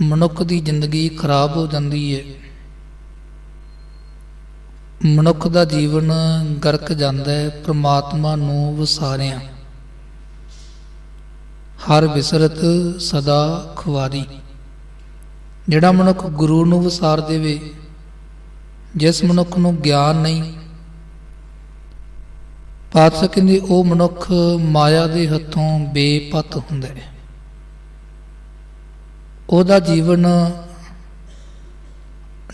ਮਨੁੱਖ ਦੀ ਜ਼ਿੰਦਗੀ ਖਰਾਬ ਹੋ ਜਾਂਦੀ ਹੈ ਮਨੁੱਖ ਦਾ ਜੀਵਨ ਗਰਕ ਜਾਂਦਾ ਹੈ ਪ੍ਰਮਾਤਮਾ ਨੂੰ ਵਿਸਾਰਿਆਂ। ਹਰ ਵਿਸਰਤ ਸਦਾ ਖੁਆਰੀ ਜਿਹੜਾ ਮਨੁੱਖ ਗੁਰੂ ਨੂੰ ਵਿਸਾਰ ਦੇਵੇ, ਜਿਸ ਮਨੁੱਖ ਨੂੰ ਗਿਆਨ ਨਹੀਂ, ਪਾਤਸ਼ਾਹ ਕਹਿੰਦੇ ਉਹ ਮਨੁੱਖ ਮਾਇਆ ਦੇ ਹੱਥੋਂ ਬੇਪਤ ਹੁੰਦਾ ਹੈ ਉਹਦਾ ਜੀਵਨ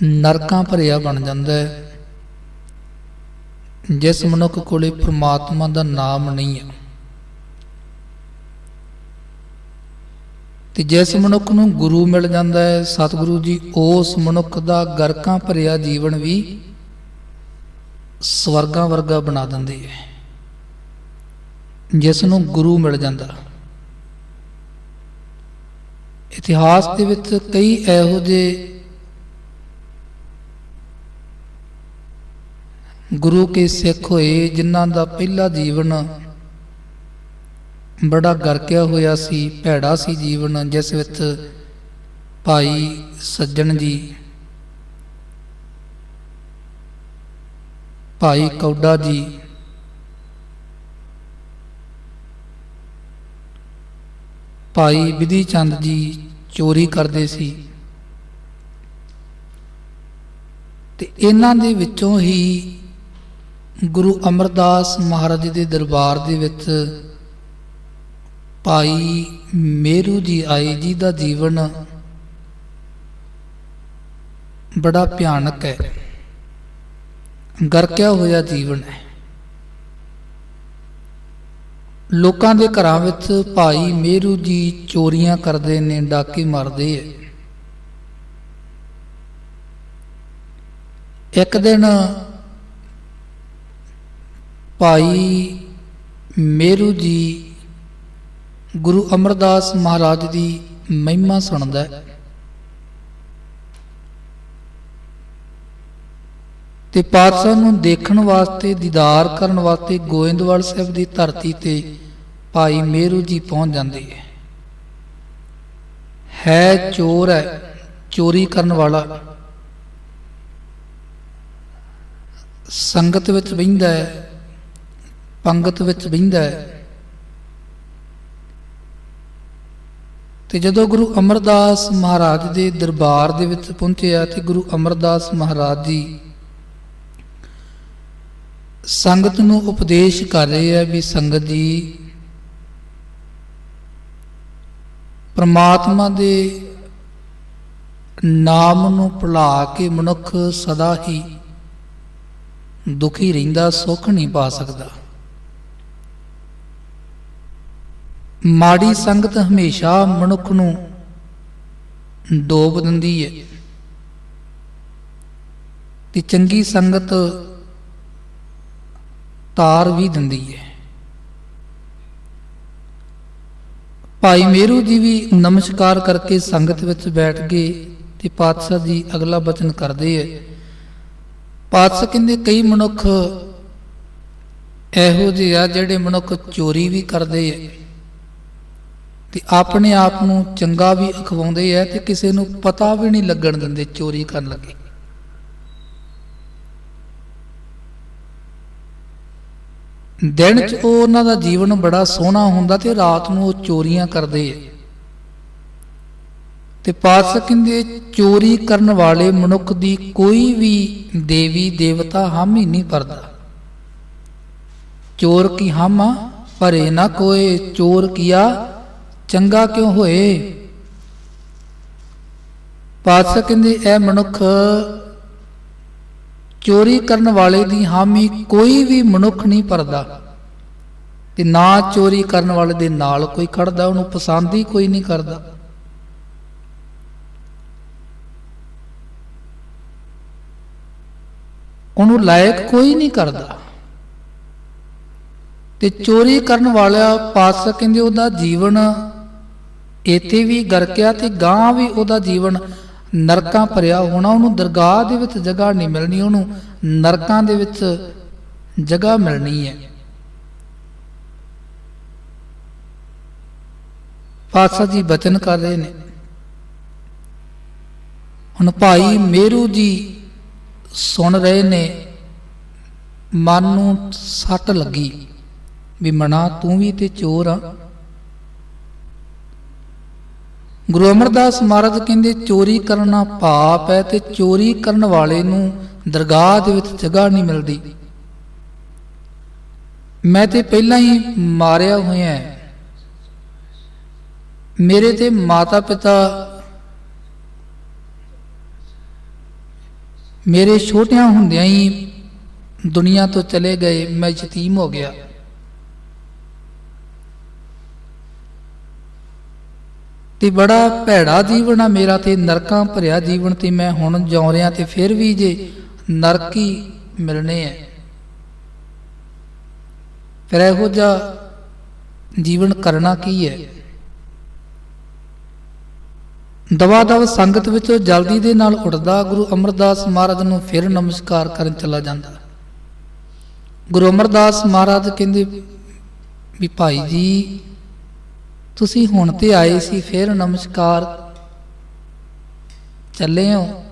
ਨਰਕਾਂ ਭਰਿਆ ਬਣ ਜਾਂਦਾ ਹੈ। ਜਿਸ ਮਨੁੱਖ ਕੋਲੇ ਪ੍ਰਮਾਤਮਾ ਦਾ ਨਾਮ ਨਹੀਂ ਹੈ। ਤੇ ਜਿਸ ਮਨੁੱਖ ਨੂੰ ਗੁਰੂ ਮਿਲ ਜਾਂਦਾ ਹੈ, ਸਤਿਗੁਰੂ ਜੀ, ਉਸ ਮਨੁੱਖ ਦਾ ਗਰਕਾਂ ਭਰਿਆ ਜੀਵਨ ਵੀ ਸਵਰਗਾਂ ਵਰਗਾ ਬਣਾ ਦਿੰਦੇ ਹੈ। ਜਿਸ ਨੂੰ ਗੁਰੂ ਮਿਲ ਜਾਂਦਾ। ਇਤਿਹਾਸ ਦੇ ਵਿੱਚ ਕਈ ਇਹੋ ਜਿਹੇ ਗੁਰੂ ਕੇ ਸਿੱਖ ਹੋਏ ਜਿਨ੍ਹਾਂ ਦਾ ਪਹਿਲਾ ਜੀਵਨ ਬੜਾ ਗਰਕਿਆ ਹੋਇਆ ਸੀ, ਭੈੜਾ ਸੀ ਜੀਵਨ, ਜਿਸ ਵਿੱਚ ਭਾਈ ਸੱਜਣ ਜੀ, ਭਾਈ ਕੌਡਾ ਜੀ ਭਾਈ ਵਿਧੀ ਚੰਦ ਜੀ ਚੋਰੀ ਕਰਦੇ ਸੀ। ਤੇ ਇਹਨਾਂ ਦੇ ਵਿੱਚੋਂ ਹੀ ਗੁਰੂ ਅਮਰਦਾਸ ਮਹਾਰਾਜ ਦੇ ਦਰਬਾਰ ਦੇ ਵਿੱਚ ਭਾਈ ਮੇਰੂ ਜੀ ਆਏ ਜੀ ਦਾ ਜੀਵਨ ਬੜਾ ਭਿਆਨਕ ਹੈ। ਗਰਕਿਆ ਹੋਇਆ ਜੀਵਨ ਹੈ। ਲੋਕਾਂ ਦੇ ਘਰਾਂ ਵਿੱਚ ਭਾਈ ਮੇਰੂ ਜੀ ਚੋਰੀਆਂ ਕਰਦੇ ਨੇ, ਡਾਕੇ ਮਾਰਦੇ ਐ। ਇੱਕ ਦਿਨ ਭਾਈ ਮੇਰੂ ਜੀ ਗੁਰੂ ਅਮਰਦਾਸ ਮਹਾਰਾਜ ਦੀ ਮਹਿਮਾ ਸੁਣਦਾ ਹੈ। ਤੇ ਪਾਤਸ਼ਾਹ ਨੂੰ ਦੇਖਣ ਵਾਸਤੇ, ਦੀਦਾਰ ਕਰਨ ਵਾਸਤੇ ਗੋਇੰਦਵਾਲ ਸਾਹਿਬ ਦੀ ਧਰਤੀ ਤੇ ਭਾਈ ਮੇਰੂ ਜੀ ਪਹੁੰਚ ਜਾਂਦੇ ਹੈ। ਹੈ ਚੋਰ ਹੈ, ਚੋਰੀ ਕਰਨ ਵਾਲਾ। ਸੰਗਤ ਵਿੱਚ ਬਹਿੰਦਾ ਹੈ, ਪੰਗਤ ਵਿੱਚ ਬਹਿੰਦਾ ਹੈ। ਤੇ ਜਦੋਂ ਗੁਰੂ ਅਮਰਦਾਸ ਮਹਾਰਾਜ ਦੇ ਦਰਬਾਰ ਦੇ ਵਿੱਚ ਪਹੁੰਚਿਆ, ਤੇ ਗੁਰੂ ਅਮਰਦਾਸ ਮਹਾਰਾਜ ਜੀ ਸੰਗਤ ਨੂੰ ਉਪਦੇਸ਼ ਕਰ ਰਹੇ ਆ ਵੀ ਸੰਗਤ ਜੀ ਪ੍ਰਮਾਤਮਾ ਦੇ ਨਾਮ ਨੂੰ ਭੁਲਾ ਕੇ ਮਨੁੱਖ ਸਦਾ ਹੀ ਦੁਖੀ ਰਹਿੰਦਾ, ਸੁੱਖ ਨਹੀਂ ਪਾ ਸਕਦਾ। ਮਾੜੀ ਸੰਗਤ ਹਮੇਸ਼ਾ ਮਨੁੱਖ ਨੂੰ ਡੋਬ ਦਿੰਦੀ ਹੈ ਤੇ ਚੰਗੀ ਸੰਗਤ ਤਾਰ ਵੀ ਦਿੰਦੀ ਹੈ। ਭਾਈ ਮੇਰੂ ਜੀ ਵੀ ਨਮਸਕਾਰ ਕਰਕੇ ਸੰਗਤ ਵਿੱਚ ਬੈਠ ਗਏ ਤੇ ਪਾਤਸ਼ਾਹ ਜੀ ਅਗਲਾ ਬਚਨ ਕਰਦੇ ਹੈ। ਪਾਤਸ਼ਾਹ ਕਹਿੰਦੇ, ਕਈ ਮਨੁੱਖ ਇਹੋ ਜਿਹੇ ਆ ਜਿਹੜੇ ਮਨੁੱਖ ਚੋਰੀ ਵੀ ਕਰਦੇ ਐ ਤੇ ਆਪਣੇ ਆਪ ਨੂੰ ਚੰਗਾ ਵੀ ਅਖਵਾਉਂਦੇ ਐ ਤੇ ਕਿਸੇ ਨੂੰ ਪਤਾ ਵੀ ਨਹੀਂ ਲੱਗਣ ਦਿੰਦੇ ਚੋਰੀ ਕਰਨ ਲੱਗੇ। ਦਿਨ 'ਚ ਉਹ ਉਹਨਾਂ ਦਾ ਜੀਵਨ ਬੜਾ ਸੋਹਣਾ ਹੁੰਦਾ ਤੇ ਰਾਤ ਨੂੰ ਉਹ ਚੋਰੀਆਂ ਕਰਦੇ ਐ ਤੇ ਪਾਤਸ਼ਾਹ ਕਹਿੰਦੇ, ਚੋਰੀ ਕਰਨ ਵਾਲੇ ਮਨੁੱਖ ਦੀ ਕੋਈ ਵੀ ਦੇਵੀ ਦੇਵਤਾ ਹਾਮੀ ਨਹੀਂ ਭਰਦਾ। ਚੋਰ ਕੀ ਹਾਮਾ ਭਰੇ ਨਾ ਕੋਏ, ਚੋਰ ਕੀਆ? ਚੰਗਾ ਕਿਉਂ ਹੋਏ? ਪਾਤਸ਼ਾਹ ਕਹਿੰਦੇ, ਇਹ ਮਨੁੱਖ ਚੋਰੀ ਕਰਨ ਵਾਲੇ ਦੀ ਹਾਮੀ ਕੋਈ ਵੀ ਮਨੁੱਖ ਨਹੀਂ ਭਰਦਾ। ਤੇ ਨਾ ਚੋਰੀ ਕਰਨ ਵਾਲੇ ਦੇ ਨਾਲ ਕੋਈ ਖੜਦਾ, ਉਹਨੂੰ ਪਸੰਦ ਹੀ ਕੋਈ ਨਹੀਂ ਕਰਦਾ। ਉਹਨੂੰ ਲਾਇਕ ਕੋਈ ਨਹੀਂ ਕਰਦਾ। ਤੇ ਚੋਰੀ ਕਰਨ ਵਾਲਾ ਪਾਸ ਕਹਿੰਦੇ ਉਹਦਾ ਜੀਵਨ, ਇੱਥੇ ਵੀ ਗਰਕਿਆ ਤੇ ਗਾਂ ਵੀ ਉਹਦਾ ਜੀਵਨ ਨਰਕਾਂ ਭਰਿਆ ਹੋਣਾ ਉਹਨੂੰ, ਦਰਗਾਹ ਦੇ ਵਿੱਚ ਜਗ੍ਹਾ ਨਹੀਂ ਮਿਲਣੀ ਉਹਨੂੰ, ਨਰਕਾਂ ਦੇ ਵਿੱਚ ਜਗ੍ਹਾ ਮਿਲਣੀ ਹੈ। ਪਾਤਸ਼ਾਹ ਜੀ ਬਚਨ ਕਰ ਰਹੇ ਨੇ। ਹੁਣ ਭਾਈ ਮੇਰੂ ਜੀ ਸੁਣ ਰਹੇ ਨੇ, ਮਨ ਨੂੰ ਸੱਟ ਲੱਗੀ, ਵੀ ਮਨਾ ਤੂੰ ਵੀ ਤੇ ਚੋਰ ਆ। ਗੁਰੂ ਅਮਰਦਾਸ ਮਹਾਰਾਜ ਕਹਿੰਦੇ, ਚੋਰੀ ਕਰਨਾ ਪਾਪ ਹੈ ਤੇ ਚੋਰੀ ਕਰਨ ਵਾਲੇ ਨੂੰ ਦਰਗਾਹ ਦੇ ਵਿੱਚ ਜਗ੍ਹਾ ਨਹੀਂ ਮਿਲਦੀ। ਮੈਂ ਤੇ ਪਹਿਲਾਂ ਹੀ ਮਾਰਿਆ ਹੋਇਆ ਮੇਰੇ ਤੇ ਮਾਤਾ ਪਿਤਾ ਮੇਰੇ ਛੋਟਿਆਂ ਹੁੰਦਿਆਂ ਹੀ ਦੁਨੀਆ ਤੋਂ ਚਲੇ ਗਏ, ਮੈਂ ਯਤੀਮ ਹੋ ਗਿਆ। ਤੇ ਬੜਾ ਭੈੜਾ ਜੀਵਨ ਆ, ਮੇਰਾ ਤੇ ਨਰਕਾਂ ਭਰਿਆ ਜੀਵਨ ਤੇ ਮੈਂ ਹੁਣ ਜਿਉ ਰਿਹਾ ਤੇ ਫਿਰ ਵੀ ਜੇ ਨਰਕ ਹੀ ਮਿਲਣੇ ਐ ਫਿਰ ਇਹੋ ਜਿਹਾ ਜੀਵਨ ਕਰਨਾ ਕੀ ਹੈ? ਦਵਾ ਦਵ ਸੰਗਤ ਵਿੱਚੋਂ ਜਲਦੀ ਦੇ ਨਾਲ ਉੱਠਦਾ, ਗੁਰੂ ਅਮਰਦਾਸ ਮਹਾਰਾਜ ਨੂੰ ਫਿਰ ਨਮਸਕਾਰ ਕਰਨ ਚਲਾ ਜਾਂਦਾ। ਗੁਰੂ ਅਮਰਦਾਸ ਮਹਾਰਾਜ ਕਹਿੰਦੇ ਵੀ ਭਾਈ ਜੀ ਤੁਸੀਂ ਹੁਣ ਤੇ ਆਏ ਸੀ, ਫਿਰ ਨਮਸਕਾਰ ਚੱਲੇ ਹੋ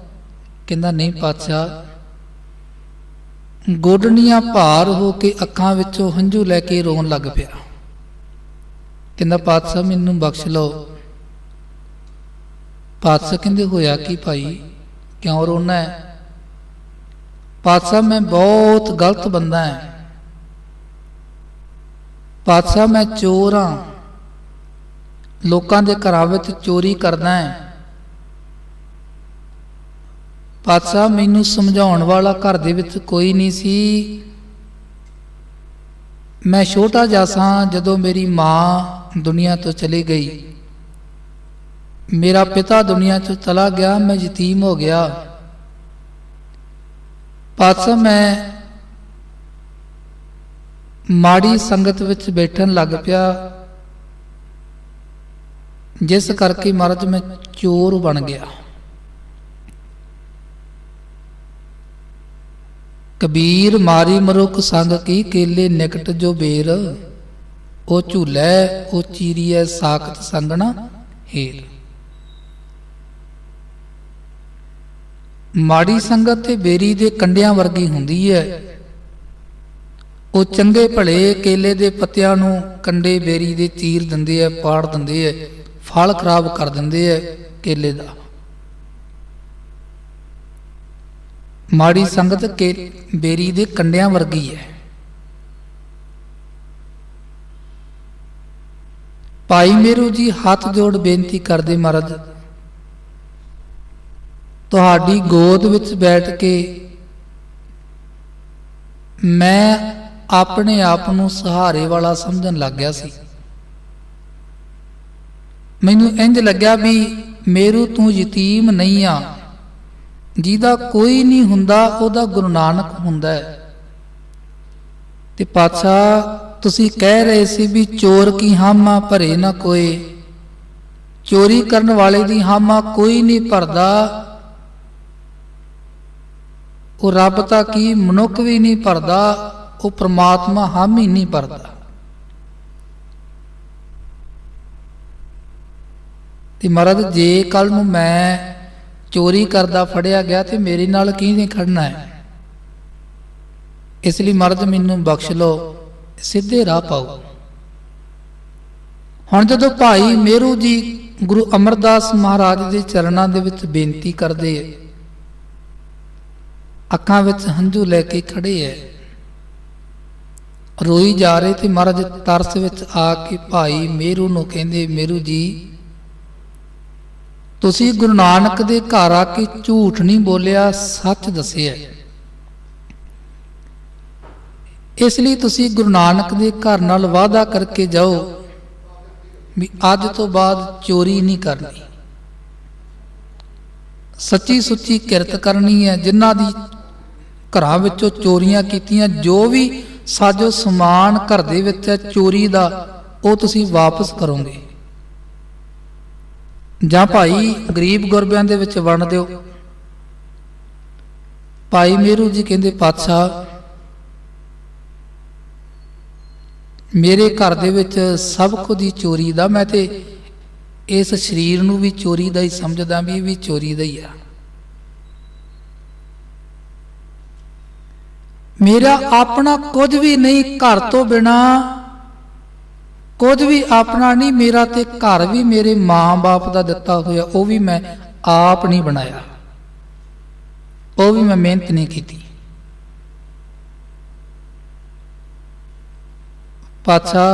ਕਹਿੰਦਾ, ਨਹੀਂ ਪਾਤਸ਼ਾਹ, ਗੋਡਣੀਆਂ ਭਾਰ ਹੋ ਕੇ ਅੱਖਾਂ ਵਿੱਚੋਂ ਹੰਝੂ ਲੈ ਕੇ ਰੋਣ ਲੱਗ ਪਿਆ। ਕਹਿੰਦਾ, ਪਾਤਸ਼ਾਹ, ਮੈਨੂੰ ਬਖਸ਼ ਲਓ। ਪਾਤਸ਼ਾਹ ਕਹਿੰਦੇ, ਹੋਇਆ ਕੀ ਭਾਈ? ਕਿਉਂ ਰੋਣਾ ਹੈ? ਪਾਤਸ਼ਾਹ, ਮੈਂ ਬਹੁਤ ਗਲਤ ਬੰਦਾ ਹਾਂ। ਪਾਤਸ਼ਾਹ, ਮੈਂ ਚੋਰ ਹਾਂ। ਲੋਕਾਂ ਦੇ ਘਰਾਂ ਵਿੱਚ ਚੋਰੀ ਕਰਦਾ ਹੈ। ਪਾਤਸ਼ਾਹ ਮੈਨੂੰ ਸਮਝਾਉਣ ਵਾਲਾ ਘਰ ਦੇ ਵਿੱਚ ਕੋਈ ਨਹੀਂ ਸੀ। ਮੈਂ ਛੋਟਾ ਜਿਹਾ ਸਾਂ ਜਦੋਂ ਮੇਰੀ ਮਾਂ ਦੁਨੀਆ ਤੋਂ ਚਲੀ ਗਈ। ਮੇਰਾ ਪਿਤਾ ਦੁਨੀਆ ਤੋਂ ਚਲਾ ਗਿਆ, ਮੈਂ ਯਤੀਮ ਹੋ ਗਿਆ। ਪਾਤਸ਼ਾਹ, ਮੈਂ ਮਾੜੀ ਸੰਗਤ ਵਿੱਚ ਬੈਠਣ ਲੱਗ ਪਿਆ। ਜਿਸ ਕਰਕੇ ਮਹਾਰਾਜ ਮੈਂ ਚੋਰ ਬਣ ਗਿਆ। ਕਬੀਰ ਮਾਰੀ ਮਰੁਕ ਸੰਗ ਕੀ ਕੇਲੇ ਨਿਕਟ ਜੋ ਬੇਰ, ਉਹ ਝੂਲੇ, ਉਹ ਚੀਰੀਐ ਸਾਖਤ ਸੰਗਣਾ ਹੀਰ। ਮਾੜੀ ਸੰਗਤ ਤੇ ਬੇਰੀ ਦੇ ਕੰਡਿਆਂ ਵਰਗੀ ਹੁੰਦੀ ਹੈ ਉਹ ਚੰਗੇ ਭਲੇ ਕੇਲੇ ਦੇ ਪੱਤਿਆਂ ਨੂੰ ਕੰਡੇ ਬੇਰੀ ਦੇ ਚੀਰ ਦਿੰਦੇ ਐ, ਪਾੜ ਦਿੰਦੇ ਐ। ਫਲ ਖਰਾਬ ਕਰ ਦਿੰਦੇ ਐ ਕੇਲੇ ਦਾ। ਮਾੜੀ ਸੰਗਤ ਕੇ ਬੇਰੀ ਦੇ ਕੰਡਿਆਂ ਵਰਗੀ ਹੈ ਭਾਈ ਮੇਰੂ ਜੀ ਹੱਥ ਜੋੜ ਬੇਨਤੀ ਕਰਦੇ ਮਹਾਰਾਜ ਤੁਹਾਡੀ ਗੋਦ ਵਿੱਚ ਬੈਠ ਕੇ ਮੈਂ ਆਪਣੇ ਆਪ ਨੂੰ ਸਹਾਰੇ ਵਾਲਾ ਸਮਝਣ ਲੱਗ ਗਿਆ ਸੀ। ਮੈਨੂੰ ਇੰਜ ਲੱਗਿਆ ਵੀ ਮੇਰੂ ਤੂੰ ਯਤੀਮ ਨਹੀਂ ਆ। ਜਿਹਦਾ ਕੋਈ ਨਹੀਂ ਹੁੰਦਾ, ਉਹਦਾ ਗੁਰੂ ਨਾਨਕ ਹੁੰਦਾ ਹੈ। ਤੇ ਪਾਤਸ਼ਾਹ, ਤੁਸੀਂ ਕਹਿ ਰਹੇ ਸੀ ਵੀ ਚੋਰ ਕੀ ਹਾਮਾ ਭਰੇ ਨਾ ਕੋਏ। ਚੋਰੀ ਕਰਨ ਵਾਲੇ ਦੀ ਹਾਮਾ ਕੋਈ ਨਹੀਂ ਭਰਦਾ। ਉਹ ਰੱਬ ਤਾਂ ਕੀ ਮਨੁੱਖ ਵੀ ਨਹੀਂ ਭਰਦਾ, ਉਹ ਪ੍ਰਮਾਤਮਾ ਹਾਮ ਹੀ ਨਹੀਂ ਭਰਦਾ। ਤੇ ਮਹਾਰਾਜ ਜੇ ਕੱਲ ਨੂੰ ਮੈਂ ਚੋਰੀ ਕਰਦਾ ਫੜਿਆ ਗਿਆ ਤੇ ਮੇਰੇ ਨਾਲ ਕਿਹਨੇ ਖੜਨਾ ਹੈ? ਇਸ ਲਈ ਮਹਾਰਾਜ ਮੈਨੂੰ ਬਖਸ਼ ਲਓ, ਸਿੱਧੇ ਰਾਹ ਪਾਓ। ਹੁਣ ਜਦੋਂ ਭਾਈ ਮੇਰੂ ਜੀ ਗੁਰੂ ਅਮਰਦਾਸ ਮਹਾਰਾਜ ਦੇ ਚਰਨਾਂ ਦੇ ਵਿੱਚ ਬੇਨਤੀ ਕਰਦੇ ਹੈ, ਅੱਖਾਂ ਵਿੱਚ ਹੰਝੂ ਲੈ ਕੇ ਖੜੇ ਐ ਰੋਈ ਜਾ ਰਹੇ ਤੇ ਮਹਾਰਾਜ ਤਰਸ ਵਿੱਚ ਆ ਕੇ ਭਾਈ ਮੇਰੂ ਨੂੰ ਕਹਿੰਦੇ, ਮੇਰੂ ਜੀ ਤੁਸੀਂ ਗੁਰੂ ਨਾਨਕ ਦੇ ਘਰ ਆ ਕੇ ਝੂਠ ਨਹੀਂ ਬੋਲਿਆ, ਸੱਚ ਦੱਸਿਆ। ਇਸ ਲਈ ਤੁਸੀਂ ਗੁਰੂ ਨਾਨਕ ਦੇ ਘਰ ਨਾਲ ਵਾਅਦਾ ਕਰਕੇ ਜਾਓ ਵੀ ਅੱਜ ਤੋਂ ਬਾਅਦ ਚੋਰੀ ਨਹੀਂ ਕਰਨੀ। ਸੱਚੀ ਸੁੱਚੀ ਕਿਰਤ ਕਰਨੀ ਹੈ, ਜਿਨ੍ਹਾਂ ਦੀ ਘਰਾਂ ਵਿੱਚੋਂ ਚੋਰੀਆਂ ਕੀਤੀਆਂ, ਜੋ ਵੀ ਸਾਜੋ ਸਮਾਨ ਘਰ ਦੇ ਵਿੱਚ ਹੈ, ਚੋਰੀ ਦਾ, ਉਹ ਤੁਸੀਂ ਵਾਪਸ ਕਰੋਗੇ। ਜਾਂ ਭਾਈ ਗਰੀਬ ਗੁਰਬਿਆਂ ਦੇ ਵਿੱਚ ਵੰਡ ਦਿਓ। ਭਾਈ ਮੇਰੂ ਜੀ ਕਹਿੰਦੇ, ਪਾਤਸ਼ਾਹ, ਮੇਰੇ ਘਰ ਦੇ ਵਿੱਚ ਸਭ ਕੁਝ ਦੀ ਚੋਰੀ ਦਾ, ਮੈਂ ਤੇ ਇਸ ਸਰੀਰ ਨੂੰ ਵੀ ਚੋਰੀ ਦਾ ਹੀ ਸਮਝਦਾ ਵੀ ਇਹ ਵੀ ਚੋਰੀ ਦਾ ਹੀ ਆ। ਮੇਰਾ ਆਪਣਾ ਕੁਝ ਵੀ ਨਹੀਂ ਘਰ ਤੋਂ ਬਿਨਾ ਕੁਝ ਵੀ ਆਪਣਾ ਨਹੀਂ, ਮੇਰਾ ਤੇ ਘਰ ਵੀ ਮੇਰੇ ਮਾਂ-ਬਾਪ ਦਾ ਦਿੱਤਾ ਹੋਇਆ, ਉਹ ਵੀ ਮੈਂ ਆਪ ਨਹੀਂ ਬਣਾਇਆ। ਉਹ ਵੀ ਮੈਂ ਮਿਹਨਤ ਨਹੀਂ ਕੀਤੀ। ਪਾਛਾ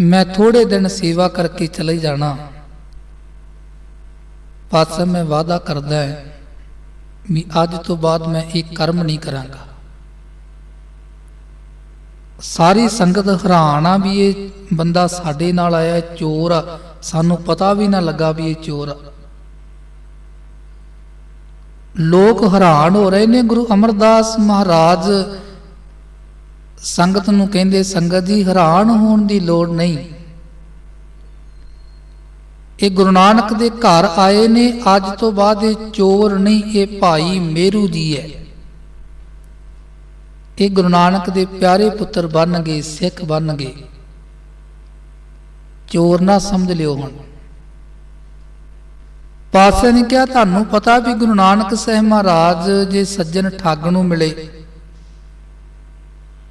ਮੈਂ ਥੋੜੇ ਦਿਨ ਸੇਵਾ ਕਰਕੇ ਚਲੇ ਜਾਣਾ। ਪਾਤਸ਼ਾਹ, ਮੈਂ ਵਾਅਦਾ ਕਰਦਾ ਹੈ ਵੀ ਅੱਜ ਤੋਂ ਬਾਅਦ ਮੈਂ ਇਹ ਕਰਮ ਨਹੀਂ ਕਰਾਂਗਾ। ਸਾਰੀ ਸੰਗਤ ਹੈਰਾਨ ਆ ਵੀ ਇਹ ਬੰਦਾ ਸਾਡੇ ਨਾਲ ਆਇਆ ਚੋਰ ਆ। ਸਾਨੂੰ ਪਤਾ ਵੀ ਨਾ ਲੱਗਾ ਵੀ ਇਹ ਚੋਰ ਆ। ਲੋਕ ਹੈਰਾਨ ਹੋ ਰਹੇ ਨੇ, ਗੁਰੂ ਅਮਰਦਾਸ ਮਹਾਰਾਜ ਸੰਗਤ ਨੂੰ ਕਹਿੰਦੇ, ਸੰਗਤ ਜੀ, ਹੈਰਾਨ ਹੋਣ ਦੀ ਲੋੜ ਨਹੀਂ। ਇਹ ਗੁਰੂ ਨਾਨਕ ਦੇ ਘਰ ਆਏ ਨੇ, ਅੱਜ ਤੋਂ ਬਾਅਦ ਇਹ ਚੋਰ ਨਹੀਂ, ਇਹ ਭਾਈ ਮੇਰੂ ਜੀ ਹੈ। ਇਹ ਗੁਰੂ ਨਾਨਕ ਦੇ ਪਿਆਰੇ ਪੁੱਤਰ ਬਣ ਗਏ ਸਿੱਖ ਬਣ ਗਏ ਚੋਰ ਨਾ ਸਮਝ ਲਿਓ ਹੁਣ। ਪਾਸੇ ਨੇ ਕਿਹਾ, ਤੁਹਾਨੂੰ ਪਤਾ ਵੀ ਗੁਰੂ ਨਾਨਕ ਸਾਹਿਬ ਮਹਾਰਾਜ ਜੇ ਸੱਜਣ ਠੱਗ ਨੂੰ ਮਿਲੇ,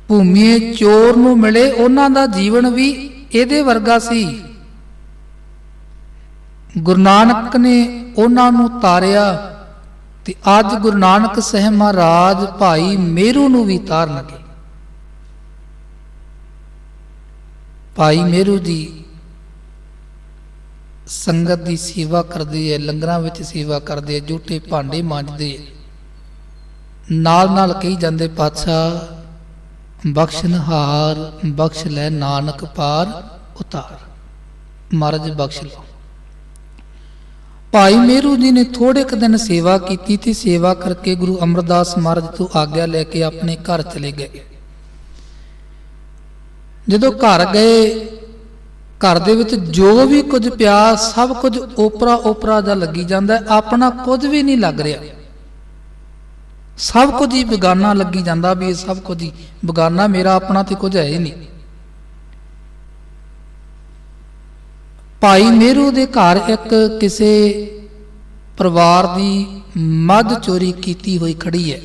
ਭੂਮੀਏ ਚੋਰ ਨੂੰ ਮਿਲੇ, ਉਹਨਾਂ ਦਾ ਜੀਵਨ ਵੀ ਇਹਦੇ ਵਰਗਾ ਸੀ। ਗੁਰੂ ਨਾਨਕ ਨੇ ਉਹਨਾਂ ਨੂੰ ਤਾਰਿਆ ਤੇ ਅੱਜ ਗੁਰੂ ਨਾਨਕ ਸਾਹਿਬ ਮਹਾਰਾਜ ਭਾਈ ਮੇਰੂ ਨੂੰ ਵੀ ਤਾਰਨਗੇ ਭਾਈ ਮੇਰੂ ਦੀ ਸੰਗਤ ਦੀ ਸੇਵਾ ਕਰਦੇ ਐ ਲੰਗਰਾਂ ਵਿੱਚ ਸੇਵਾ ਕਰਦੇ ਐ ਝੂਠੇ ਭਾਂਡੇ ਮਾਂਜਦੇ ਐ ਨਾਲ ਨਾਲ ਕਹੀ ਜਾਂਦੇ, ਪਾਤਸ਼ਾਹ ਬਖਸ਼ਨਹਾਰ ਬਖਸ਼ ਲੈ ਨਾਨਕ ਪਾਰ ਉਤਾਰ। ਮਹਾਰਾਜ, ਬਖਸ਼ ਲਓ। ਭਾਈ ਮੇਰੂ ਜੀ ਨੇ ਥੋੜੇ ਕੁ ਦਿਨ ਸੇਵਾ ਕੀਤੀ ਤੇ ਸੇਵਾ ਕਰਕੇ ਗੁਰੂ ਅਮਰਦਾਸ ਮਹਾਰਾਜ ਤੋਂ ਆਗਿਆ ਲੈ ਕੇ ਆਪਣੇ ਘਰ ਚਲੇ ਗਏ। ਜਦੋਂ ਘਰ ਗਏ, ਘਰ ਦੇ ਵਿੱਚ ਜੋ ਵੀ ਕੁਝ ਪਿਆ, ਸਭ ਕੁਝ ਓਪਰਾ ਓਪਰਾ ਜਾਂ ਲੱਗੀ ਜਾਂਦਾ, ਆਪਣਾ ਕੁਝ ਵੀ ਨਹੀਂ ਲੱਗ ਰਿਹਾ। ਸਭ ਕੁਝ ਹੀ ਬੇਗਾਨਾ ਲੱਗੀ ਜਾਂਦਾ ਵੀ ਇਹ ਸਭ ਕੁਝ ਹੀ ਬੇਗਾਨਾ, ਮੇਰਾ ਆਪਣਾ ਤੇ ਕੁਝ ਹੈ ਹੀ ਨਹੀਂ। ਭਾਈ ਮੇਰੂ ਦੇ ਘਰ ਇੱਕ ਕਿਸੇ ਪਰਿਵਾਰ ਦੀ ਮੱਝ ਚੋਰੀ ਕੀਤੀ ਹੋਈ ਖੜੀ ਹੈ।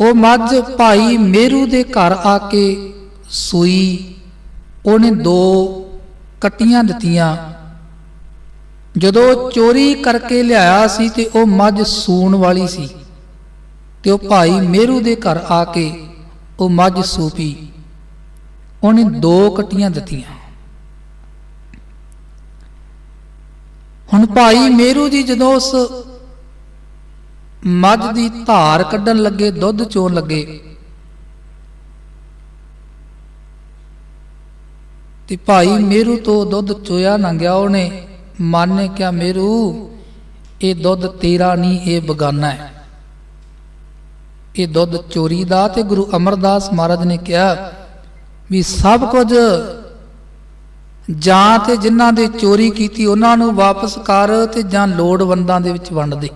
ਉਹ ਮੱਝ ਭਾਈ ਮੇਰੂ ਦੇ ਘਰ ਆ ਕੇ ਸੂਈ, ਉਹਨੇ ਦੋ ਕੱਟੀਆਂ ਦਿੱਤੀਆਂ। ਜਦੋਂ ਚੋਰੀ ਕਰਕੇ ਲਿਆਇਆ ਸੀ ਤੇ ਉਹ ਮੱਝ ਸੂਣ ਵਾਲੀ ਸੀ ਤੇ ਉਹ ਭਾਈ ਮੇਰੂ ਦੇ ਘਰ ਆ ਕੇ ਉਹ ਮੱਝ ਸੂਪੀ ਉਹਨੇ ਦੋ ਕੱਟੀਆਂ ਦਿੱਤੀਆਂ। ਹੁਣ ਭਾਈ ਮੇਰੂ ਜੀ ਜਦੋਂ ਉਸ ਮੱਝ ਦੀ ਧਾਰ ਕੱਢਣ ਲੱਗੇ, ਦੁੱਧ ਚੋਣ ਲੱਗੇ, ਤੇ ਭਾਈ ਮੇਰੂ ਤੋਂ ਦੁੱਧ ਚੋਇਆ ਨਾ ਗਿਆ, ਉਹਨੇ ਮਨ ਨੇ ਕਿਹਾ, ਮੇਰੂ, ਇਹ ਦੁੱਧ ਤੇਰਾ ਨਹੀਂ, ਇਹ ਬਗਾਨਾ ਹੈ। ਇਹ ਦੁੱਧ ਚੋਰੀ ਦਾ ਤੇ ਗੁਰੂ ਅਮਰਦਾਸ ਮਹਾਰਾਜ ਨੇ ਕਿਹਾ ਵੀ ਸਭ ਕੁਝ ਜਾਂ ਤੇ ਜਿਨ੍ਹਾਂ ਦੇ ਚੋਰੀ ਕੀਤੀ ਉਹਨਾਂ ਨੂੰ ਵਾਪਸ ਕਰ ਤੇ ਜਾਂ ਲੋੜਵੰਦਾਂ ਦੇ ਵਿੱਚ ਵੰਡ ਦੇ।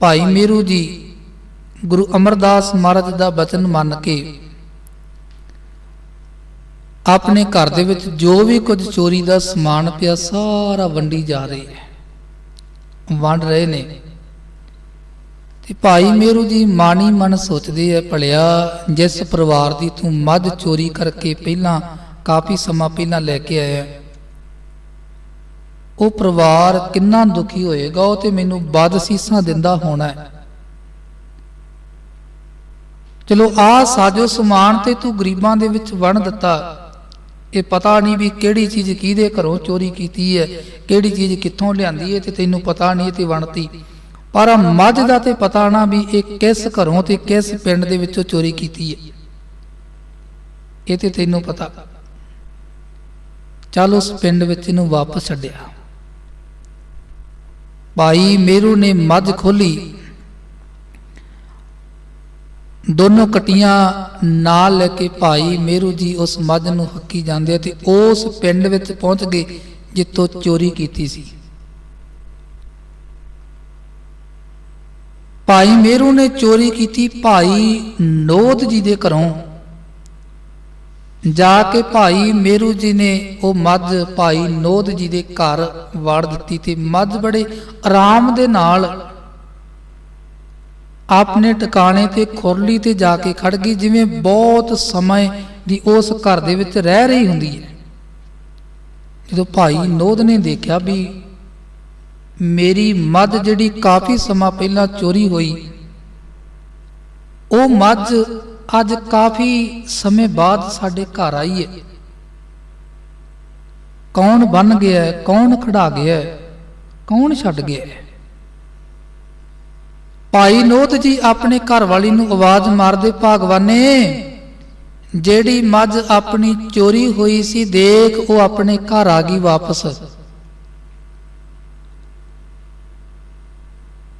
ਭਾਈ ਮੇਰੂ ਜੀ ਗੁਰੂ ਅਮਰਦਾਸ ਮਹਾਰਾਜ ਦਾ ਬਚਨ ਮੰਨ ਕੇ ਆਪਣੇ ਘਰ ਦੇ ਵਿੱਚ ਜੋ ਵੀ ਕੁਝ ਚੋਰੀ ਦਾ ਸਮਾਨ ਪਿਆ ਸਾਰਾ ਵੰਡੀ ਜਾ ਰਹੇ ਹੈ। ਵੰਡ ਰਹੇ ਨੇ। ਤੇ ਭਾਈ ਮੇਰੂ ਜੀ ਮਾਣੀ ਮਨ ਸੋਚਦੇ ਐ, ਭਲਿਆ, ਜਿਸ ਪਰਿਵਾਰ ਦੀ ਤੂੰ ਮੱਧ ਚੋਰੀ ਕਰਕੇ ਪਹਿਲਾਂ ਕਾਫੀ ਸਮਾਂ ਪਹਿਲਾਂ ਲੈ ਕੇ ਆਇਆ। ਉਹ ਪਰਿਵਾਰ ਕਿੰਨਾ ਦੁਖੀ ਹੋਏਗਾ, ਉਹ ਤੇ ਮੈਨੂੰ ਬਦ ਸੀਸਾਂ ਦਿੰਦਾ ਹੋਣਾ ਚਲੋ ਆ ਸਾਜੋ ਸਮਾਨ ਤੇ ਤੂੰ ਗਰੀਬਾਂ ਦੇ ਵਿੱਚ ਵੰਡ ਦਿੱਤਾ। ਇਹ ਪਤਾ ਨਹੀਂ ਵੀ ਕਿਹੜੀ ਚੀਜ਼ ਕਿਹਦੇ ਘਰੋਂ ਚੋਰੀ ਕੀਤੀ ਹੈ ਕਿਹੜੀ ਚੀਜ਼ ਕਿੱਥੋਂ ਲਿਆਂਦੀ ਹੈ ਤੇ ਤੈਨੂੰ ਪਤਾ ਨਹੀਂ ਤੇ ਵੰਡਤੀ। ਪਰ ਮੱਝ ਦਾ ਤੇ ਪਤਾ ਨਾ ਵੀ ਇਹ ਕਿਸ ਘਰੋਂ ਤੇ ਕਿਸ ਪਿੰਡ ਦੇ ਵਿੱਚੋਂ ਚੋਰੀ ਕੀਤੀ ਹੈ। ਇਹ ਤੇ ਤੈਨੂੰ ਪਤਾ। ਚੱਲ ਉਸ ਪਿੰਡ ਵਿੱਚ ਇਹਨੂੰ ਵਾਪਸ ਛੱਡਿਆ। ਭਾਈ ਮੇਰੂ ਨੇ ਮੱਝ ਖੋਲੀ। ਦੋਨੋਂ ਕਟੀਆਂ ਨਾਲ ਲੈ ਕੇ ਭਾਈ ਮੇਰੂ ਜੀ ਉਸ ਮੱਝ ਨੂੰ ਹੱਕੀ ਜਾਂਦੇ ਆ ਤੇ ਉਸ ਪਿੰਡ ਵਿੱਚ ਪਹੁੰਚ ਗਏ, ਜਿੱਥੋਂ ਚੋਰੀ ਕੀਤੀ ਸੀ। ਭਾਈ ਮੇਰੂ ਨੇ ਚੋਰੀ ਕੀਤੀ ਭਾਈ ਨੋਦ ਜੀ ਦੇ ਘਰੋਂ। ਜਾ ਕੇ ਭਾਈ ਮੇਰੂ ਜੀ ਨੇ ਉਹ ਮੱਝ ਭਾਈ ਨੋਦ ਜੀ ਦੇ ਘਰ ਵਾੜ ਦਿੱਤੀ ਤੇ ਮੱਝ ਬੜੇ ਆਰਾਮ ਦੇ ਨਾਲ ਆਪਣੇ ਟਿਕਾਣੇ ਤੇ ਖੁਰਲੀ ਤੇ ਜਾ ਕੇ ਖੜ ਗਈ, ਜਿਵੇਂ ਬਹੁਤ ਸਮੇਂ ਦੀ ਉਸ ਘਰ ਦੇ ਵਿੱਚ ਰਹਿ ਰਹੀ ਹੁੰਦੀ ਹੈ। ਜਦੋਂ ਭਾਈ ਨੋਦ ਨੇ ਦੇਖਿਆ ਵੀ ਮੇਰੀ ਮੱਝ ਜਿਹੜੀ ਕਾਫੀ ਸਮਾਂ ਪਹਿਲਾਂ ਚੋਰੀ ਹੋਈ। ਉਹ ਮੱਝ ਅੱਜ ਕਾਫੀ ਸਮੇਂ ਬਾਅਦ ਸਾਡੇ ਘਰ ਆਈ ਹੈ ਕੌਣ ਬਨ ਗਿਆ ਹੈ ਕੌਣ ਖੜਾ ਗਿਆ ਹੈ ਕੌਣ ਛੱਡ ਗਿਆ ਹੈ ਭਾਈ ਨੋਤ ਜੀ ਆਪਣੇ ਘਰ ਵਾਲੀ ਨੂੰ ਆਵਾਜ਼ ਮਾਰਦੇ ਭਾਗਵਾਨੇ ਜਿਹੜੀ ਮੱਝ ਆਪਣੀ ਚੋਰੀ ਹੋਈ ਸੀ ਦੇਖ ਉਹ ਆਪਣੇ ਘਰ ਆ ਗਈ ਵਾਪਸ।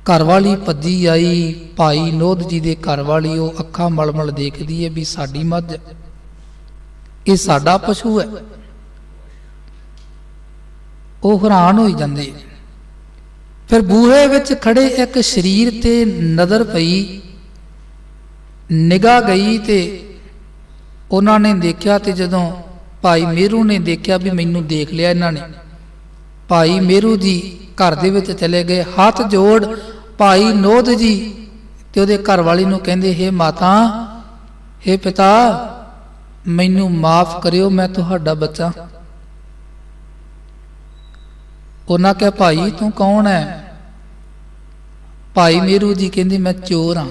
ਘਰਵਾਲੀ ਭੱਜੀ ਆਈ, ਭਾਈ ਨੋਦ ਜੀ ਦੇ ਘਰ ਵਾਲੀ ਉਹ ਅੱਖਾਂ ਮਲਮਲ ਦੇਖਦੀ ਹੈ ਵੀ ਸਾਡੀ ਮੱਝ ਇਹ ਸਾਡਾ ਪਸ਼ੂ ਹੈ। ਉਹ ਹੈਰਾਨ ਹੋਈ ਜਾਂਦੇ ਫਿਰ ਬੂਹੇ ਵਿੱਚ ਖੜੇ ਇੱਕ ਸਰੀਰ ਤੇ ਨਜ਼ਰ ਪਈ, ਨਿਗਾਹ ਗਈ ਤੇ ਉਹਨਾਂ ਨੇ ਦੇਖਿਆ ਤੇ ਜਦੋਂ ਭਾਈ ਮੇਰੂ ਨੇ ਦੇਖਿਆ ਵੀ ਮੈਨੂੰ ਦੇਖ ਲਿਆ ਇਹਨਾਂ ਨੇ। ਭਾਈ ਮੇਰੂ ਜੀ ਘਰ ਦੇ ਵਿੱਚ ਚਲੇ ਗਏ, ਹੱਥ ਜੋੜ ਭਾਈ ਨੋਦ ਜੀ ਤੇ ਉਹਦੇ ਘਰ ਵਾਲੀ ਨੂੰ ਕਹਿੰਦੇ, ਹੇ ਮਾਤਾ, ਹੇ ਪਿਤਾ, ਮੈਨੂੰ ਮਾਫ ਕਰਿਓ, ਮੈਂ ਤੁਹਾਡਾ ਬੱਚਾ। ਉਹਨਾਂ ਕਿਹਾ, ਭਾਈ, ਤੂੰ ਕੌਣ ਹੈ ਭਾਈ ਮੇਰੂ ਜੀ ਕਹਿੰਦੇ, ਮੈਂ ਚੋਰ ਹਾਂ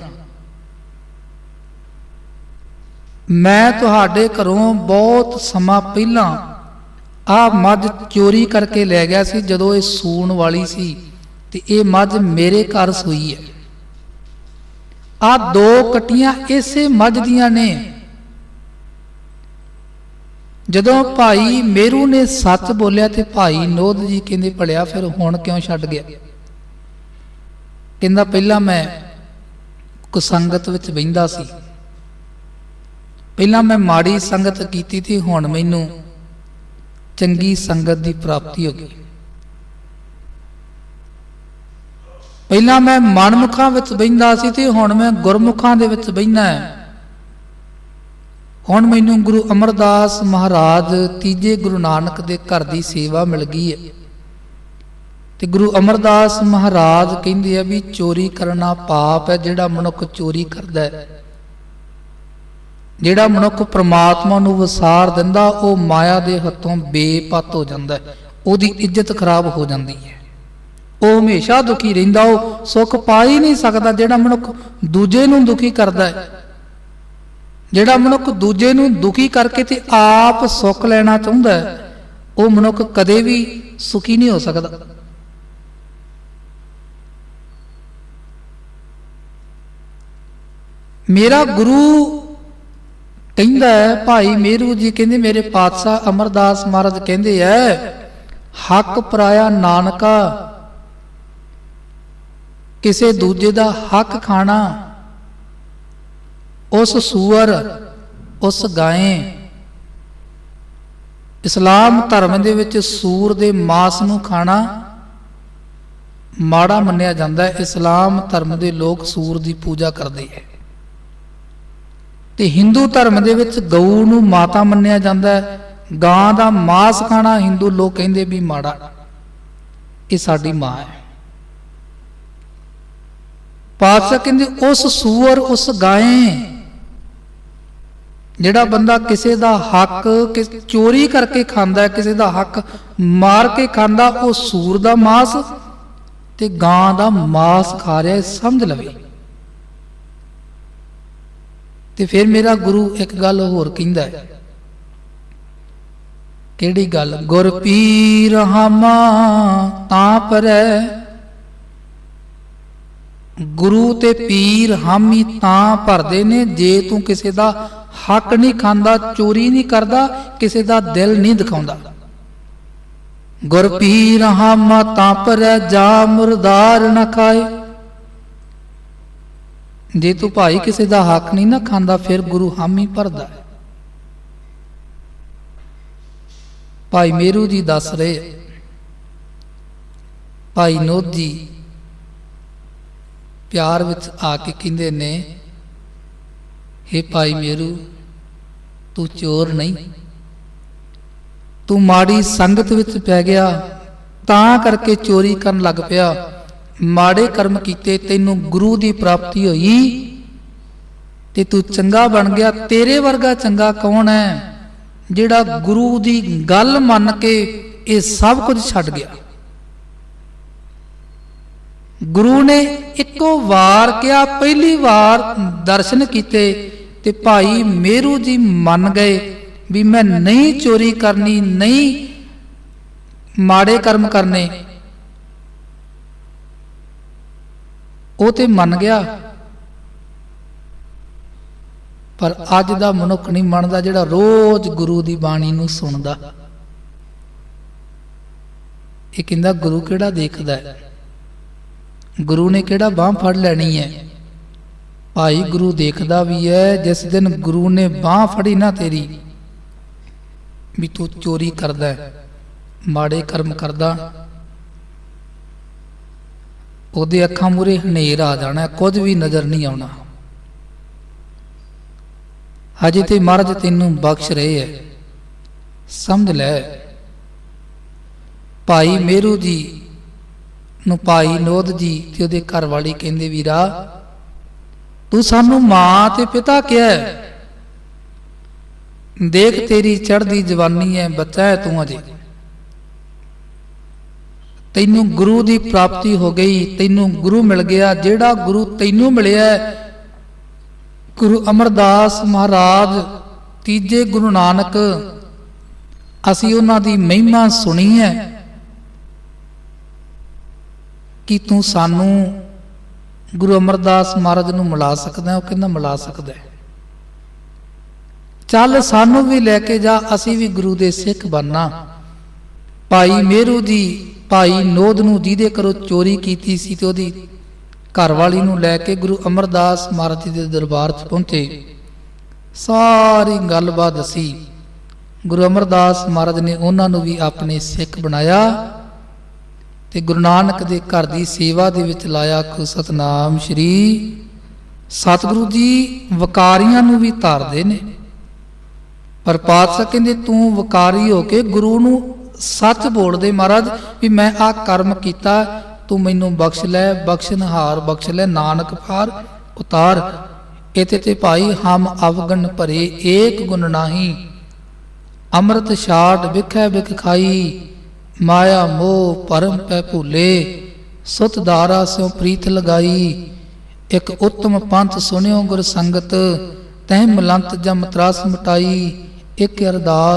ਮੈਂ ਤੁਹਾਡੇ ਘਰੋਂ ਬਹੁਤ ਸਮਾਂ ਪਹਿਲਾਂ ਆ ਮੱਝ ਚੋਰੀ ਕਰਕੇ ਲੈ ਗਿਆ ਸੀ, ਜਦੋਂ ਇਹ ਸੂਣ ਵਾਲੀ ਸੀ। ਤੇ ਇਹ ਮੱਝ ਮੇਰੇ ਘਰ ਸੂਈ ਹੈ। ਆ ਦੋ ਕਟੀਆਂ ਇਸੇ ਮੱਝ ਦੀਆਂ ਨੇ। ਜਦੋਂ ਭਾਈ ਮੇਰੂ ਨੇ ਸੱਚ ਬੋਲਿਆ ਤੇ ਭਾਈ ਨੋਦ ਜੀ ਕਹਿੰਦੇ, ਭਲਿਆ ਫਿਰ ਹੁਣ ਕਿਉਂ ਛੱਡ ਗਿਆ? ਕਹਿੰਦਾ, ਪਹਿਲਾਂ ਮੈਂ ਕੁਸੰਗਤ ਵਿੱਚ ਬਹਿੰਦਾ ਸੀ। ਪਹਿਲਾਂ ਮੈਂ ਮਾੜੀ ਸੰਗਤ ਕੀਤੀ ਤੇ ਹੁਣ ਮੈਨੂੰ ਚੰਗੀ ਸੰਗਤ ਦੀ ਪ੍ਰਾਪਤੀ ਹੋ ਗਈ। ਪਹਿਲਾਂ ਮੈਂ ਮਨਮੁਖਾਂ ਵਿੱਚ ਬਹਿੰਦਾ ਸੀ ਤੇ ਹੁਣ ਮੈਂ ਗੁਰਮੁਖਾਂ ਦੇ ਵਿੱਚ ਬਹਿਣਾ ਹੈ। ਹੁਣ ਮੈਨੂੰ ਗੁਰੂ ਅਮਰਦਾਸ ਮਹਾਰਾਜ ਤੀਜੇ ਗੁਰੂ ਨਾਨਕ ਦੇ ਘਰ ਦੀ ਸੇਵਾ ਮਿਲ ਗਈ ਹੈ। ਤੇ ਗੁਰੂ ਅਮਰਦਾਸ ਮਹਾਰਾਜ ਕਹਿੰਦੇ ਆ ਵੀ ਚੋਰੀ ਕਰਨਾ ਪਾਪ ਹੈ, ਜਿਹੜਾ ਮਨੁੱਖ ਚੋਰੀ ਕਰਦਾ ਹੈ। ਜਿਹੜਾ ਮਨੁੱਖ ਪ੍ਰਮਾਤਮਾ ਨੂੰ ਵਿਸਾਰ ਦਿੰਦਾ, ਉਹ ਮਾਇਆ ਦੇ ਹੱਥੋਂ ਬੇਪਤ ਹੋ ਜਾਂਦਾ ਉਹਦੀ ਇੱਜ਼ਤ ਖਰਾਬ ਹੋ ਜਾਂਦੀ ਹੈ। ਉਹ ਹਮੇਸ਼ਾ ਦੁਖੀ ਰਹਿੰਦਾ, ਉਹ ਸੁੱਖ ਪਾ ਹੀ ਨਹੀਂ ਸਕਦਾ ਜਿਹੜਾ ਮਨੁੱਖ ਦੂਜੇ ਨੂੰ ਦੁਖੀ ਕਰਦਾ ਹੈ। ਜਿਹੜਾ ਮਨੁੱਖ ਦੂਜੇ ਨੂੰ ਦੁਖੀ ਕਰਕੇ ਤੇ ਆਪ ਸੁੱਖ ਲੈਣਾ ਚਾਹੁੰਦਾ ਹੈ, ਉਹ ਮਨੁੱਖ ਕਦੇ ਵੀ ਸੁਖੀ ਨਹੀਂ ਹੋ ਸਕਦਾ। ਮੇਰਾ ਗੁਰੂ ਕਹਿੰਦਾ ਹੈ, ਭਾਈ ਮੇਰੂ ਜੀ ਕਹਿੰਦੇ, ਮੇਰੇ ਪਾਤਸ਼ਾਹ ਅਮਰਦਾਸ ਮਹਾਰਾਜ ਕਹਿੰਦੇ ਐ ਹੱਕ ਪਰਾਇਆ ਨਾਨਕਾ ਕਿਸੇ ਦੂਜੇ ਦਾ ਹੱਕ ਖਾਣਾ। ਉਸ ਸੂਰ ਉਸ ਗਾਏ। ਇਸਲਾਮ ਧਰਮ ਦੇ ਵਿੱਚ ਸੂਰ ਦੇ ਮਾਸ ਨੂੰ ਖਾਣਾ ਮਾੜਾ ਮੰਨਿਆ ਜਾਂਦਾ ਹੈ। ਇਸਲਾਮ ਧਰਮ ਦੇ ਲੋਕ ਸੂਰ ਦੀ ਪੂਜਾ ਕਰਦੇ ਹੈ। ਤੇ ਹਿੰਦੂ ਧਰਮ ਦੇ ਵਿੱਚ ਗਊ ਨੂੰ ਮਾਤਾ ਮੰਨਿਆ ਜਾਂਦਾ ਹੈ। ਗਾਂ ਦਾ ਮਾਸ ਖਾਣਾ ਹਿੰਦੂ ਲੋਕ ਕਹਿੰਦੇ ਵੀ ਮਾੜਾ। ਇਹ ਸਾਡੀ ਮਾਂ ਹੈ। ਪਾਤਸ਼ਾਹ ਕਹਿੰਦੇ, ਉਸ ਸੂਰ ਉਸ ਗਾਏ। ਜਿਹੜਾ ਬੰਦਾ ਕਿਸੇ ਦਾ ਹੱਕ ਚੋਰੀ ਕਰਕੇ ਖਾਂਦਾ ਹੈ, ਕਿਸੇ ਦਾ ਹੱਕ ਮਾਰ ਕੇ ਖਾਂਦਾ, ਉਹ ਸੂਰ ਦਾ ਮਾਸ ਤੇ ਗਾਂ ਦਾ ਮਾਸ ਖਾ ਰਿਹਾ ਸਮਝ ਲਵੇ। ਤੇ ਫਿਰ ਮੇਰਾ ਗੁਰੂ ਇੱਕ ਗੱਲ ਹੋਰ ਕਹਿੰਦਾ ਹੈ, ਕਿਹੜੀ ਗੱਲ? ਗੁਰ ਪੀਰ ਹਮਾ ਤਾਂ ਪਰੈ ਗੁਰੂ ਤੇ ਪੀਰ ਹਾਮੀ ਤਾਂ ਭਰਦੇ ਨੇ, ਜੇ ਤੂੰ ਕਿਸੇ ਦਾ ਹੱਕ ਨਹੀਂ ਖਾਂਦਾ, ਚੋਰੀ ਨਹੀਂ ਕਰਦਾ, ਕਿਸੇ ਦਾ ਦਿਲ ਨਹੀਂ ਦਿਖਾਉਂਦਾ। ਗੁਰ ਪੀਰ ਹਾਮਾ ਤਾਂ ਪਰੈ ਜਾ ਮੁਰਦਾਰ ਨ ਖਾਏ। ਜੇ ਤੂੰ ਭਾਈ ਕਿਸੇ ਦਾ ਹੱਕ ਨਹੀਂ ਨਾ ਖਾਂਦਾ, ਫਿਰ ਗੁਰੂ ਹਾਮੀ ਭਰਦਾ ਭਾਈ ਮੇਰੂ ਜੀ ਦੱਸ ਰਹੇ ਭਾਈ ਨੋਦ ਜੀ ਪਿਆਰ ਵਿੱਚ ਆ ਕੇ ਕਹਿੰਦੇ ਨੇ हे ਭਾਈ ਮੇਰੂ, ਤੂੰ ਚੋਰ ਨਹੀਂ। ਤੂੰ ਮਾੜੀ ਸੰਗਤ ਵਿੱਚ ਪੈ ਗਿਆ, ਤਾਂ ਕਰਕੇ ਚੋਰੀ ਕਰਨ ਲੱਗ ਪਿਆ। ਮਾੜੇ ਕਰਮ ਕੀਤੇ, ਤੈਨੂੰ ਗੁਰੂ ਦੀ ਪ੍ਰਾਪਤੀ ਹੋਈ ਤੇ ਤੂੰ ਚੰਗਾ ਬਣ ਗਿਆ। ਤੇਰੇ ਵਰਗਾ ਚੰਗਾ ਕੌਣ ਹੈ ਜਿਹੜਾ ਗੁਰੂ ਦੀ ਗੱਲ ਮੰਨ ਕੇ ਇਹ ਸਭ ਕੁਝ ਛੱਡ ਗਿਆ? ਗੁਰੂ ਨੇ ਇੱਕੋ ਵਾਰ ਕਿਹਾ, ਪਹਿਲੀ ਵਾਰ ਦਰਸ਼ਨ ਕੀਤੇ ਤੇ ਭਾਈ ਮੇਰੂ ਜੀ ਮੰਨ ਗਏ ਵੀ ਮੈਂ ਨਹੀਂ ਚੋਰੀ ਕਰਨੀ, ਨਹੀਂ ਮਾੜੇ ਕਰਮ ਕਰਨੇ। ਉਹ ਤੇ ਮੰਨ ਗਿਆ। ਪਰ ਅੱਜ ਦਾ ਮਨੁੱਖ ਨਹੀਂ ਮੰਨਦਾ ਜਿਹੜਾ ਰੋਜ਼ ਗੁਰੂ ਦੀ ਬਾਣੀ ਨੂੰ ਸੁਣਦਾ। ਇਹ ਕਹਿੰਦਾ, ਗੁਰੂ ਕਿਹੜਾ ਦੇਖਦਾ ਹੈ? ਗੁਰੂ ਨੇ ਕਿਹੜਾ ਬਾਹ ਫੜ ਲੈਣੀ ਹੈ? ਭਾਈ ਗੁਰੂ ਦੇਖਦਾ ਵੀ ਹੈ ਜਿਸ ਦਿਨ ਗੁਰੂ ਨੇ ਬਾਹ ਫੜੀ ਨਾ ਤੇਰੀ ਵੀ ਤੂੰ ਚੋਰੀ ਕਰਦਾ ਮਾੜੇ ਕਰਮ ਕਰਦਾ। ਉਹਦੇ ਅੱਖਾਂ ਮੂਰੇ ਹਨੇਰ ਆ ਜਾਣਾ ਹੈ, ਕੁਝ ਵੀ ਨਜ਼ਰ ਨਹੀਂ ਆਉਣਾ। ਹਜੇ ਤੇ ਮਹਾਰਾਜ ਤੈਨੂੰ ਬਖਸ਼ ਰਹੇ ਹੈ। ਸਮਝ ਲੈ। ਭਾਈ ਮੇਰੂ ਜੀ ਨੂੰ ਭਾਈ ਨੋਦ ਜੀ ਤੇ ਉਹਦੇ ਘਰ ਵਾਲੀ ਕਹਿੰਦੇ, ਵੀਰਾ, ਤੂੰ ਸਾਨੂੰ ਮਾਂ ਤੇ ਪਿਤਾ ਕਿਹਾ? ਦੇਖ ਤੇਰੀ ਚੜ੍ਹਦੀ ਜਵਾਨੀ ਹੈ ਬੱਚਾ ਹੈ ਤੂੰ ਅਜੇ। ਤੈਨੂੰ ਗੁਰੂ ਦੀ ਪ੍ਰਾਪਤੀ ਹੋ ਗਈ, ਤੈਨੂੰ ਗੁਰੂ ਮਿਲ ਗਿਆ, ਜਿਹੜਾ ਗੁਰੂ ਤੈਨੂੰ ਮਿਲਿਆ ਗੁਰੂ ਅਮਰਦਾਸ ਮਹਾਰਾਜ, ਤੀਜੇ ਗੁਰੂ ਨਾਨਕ, ਅਸੀਂ ਉਹਨਾਂ ਦੀ ਮਹਿਮਾ ਸੁਣੀ ਹੈ ਕਿ ਤੂੰ ਸਾਨੂੰ ਗੁਰੂ ਅਮਰਦਾਸ ਮਹਾਰਾਜ ਨੂੰ ਮਿਲਾ ਸਕਦਾ ਉਹ ਕਹਿੰਦਾ ਮਿਲਾ ਸਕਦਾ ਚੱਲ ਸਾਨੂੰ ਵੀ ਲੈ ਕੇ ਜਾ, ਅਸੀਂ ਵੀ ਗੁਰੂ ਦੇ ਸਿੱਖ ਬਣਨਾ। ਭਾਈ ਮੇਰੂ ਜੀ ਭਾਈ ਨੋਦ ਨੂੰ ਜਿਹਦੇ ਕਰੋ ਚੋਰੀ ਕੀਤੀ ਸੀ ਤੇ ਉਹਦੀ ਘਰ ਵਾਲੀ ਨੂੰ ਲੈ ਕੇ ਗੁਰੂ ਅਮਰਦਾਸ ਮਹਾਰਾਜ ਜੀ ਦੇ ਦਰਬਾਰ 'ਚ ਪਹੁੰਚੇ। ਸਾਰੀ ਗੱਲਬਾਤ ਦੱਸੀ। ਗੁਰੂ ਅਮਰਦਾਸ ਮਹਾਰਾਜ ਨੇ ਉਹਨਾਂ ਨੂੰ ਵੀ ਆਪਣੇ ਸਿੱਖ ਬਣਾਇਆ। ਤੇ ਗੁਰੂ ਨਾਨਕ ਦੇ ਘਰ ਦੀ ਸੇਵਾ ਦੇ ਵਿੱਚ ਲਾਇਆ ਖੁ ਸਤਨਾਮ ਸ਼੍ਰੀ ਸਤਿਗੁਰੂ ਜੀ ਵਕਾਰੀਆਂ ਨੂੰ ਵੀ ਧਾਰਦੇ ਨੇ। ਪਰ ਪਾਤਸ਼ਾਹ ਕਹਿੰਦੇ, ਤੂੰ ਵਕਾਰੀ ਹੋ ਕੇ ਗੁਰੂ ਨੂੰ ਸੱਚ ਬੋਲਦੇ ਮਹਾਰਾਜ, ਵੀ ਮੈਂ ਆ ਕਰਮ ਕੀਤਾ, ਤੂੰ ਮੈਨੂੰ ਬਖਸ਼ ਲੈ, ਬਖਸ਼ਨਹਾਰ, ਬਖਸ਼ ਲੈ, ਨਾਨਕ ਪਾਰ ਉਤਾਰ। ਇਤੇ ਤੇ ਭਾਈ ਹਮ ਅਵਗਣ ਭਰੇ ਏਕ ਗੁਣ ਨਾਹੀ, ਅੰਮ੍ਰਿਤ ਛਾੜ ਵਿਖੈ ਵਿਖ ਖਾਈ ਮਾਇਆ ਮੋਹ ਪਰਮ ਪੈ ਭੁਲੇ, ਸੁਤ ਧਾਰਾ ਸਿਉ ਪ੍ਰੀਤ ਲਗਾਈ। ਇੱਕ ਉੱਤਮ ਪੰਥ ਸੁਣਿਓ ਗੁਰ ਸੰਗਤ, ਤਹਿ ਮਲੰਤ ਜਮ ਤਰਾਸ ਮਟਾਈ। ਇਕ ਅਰਦਾਸ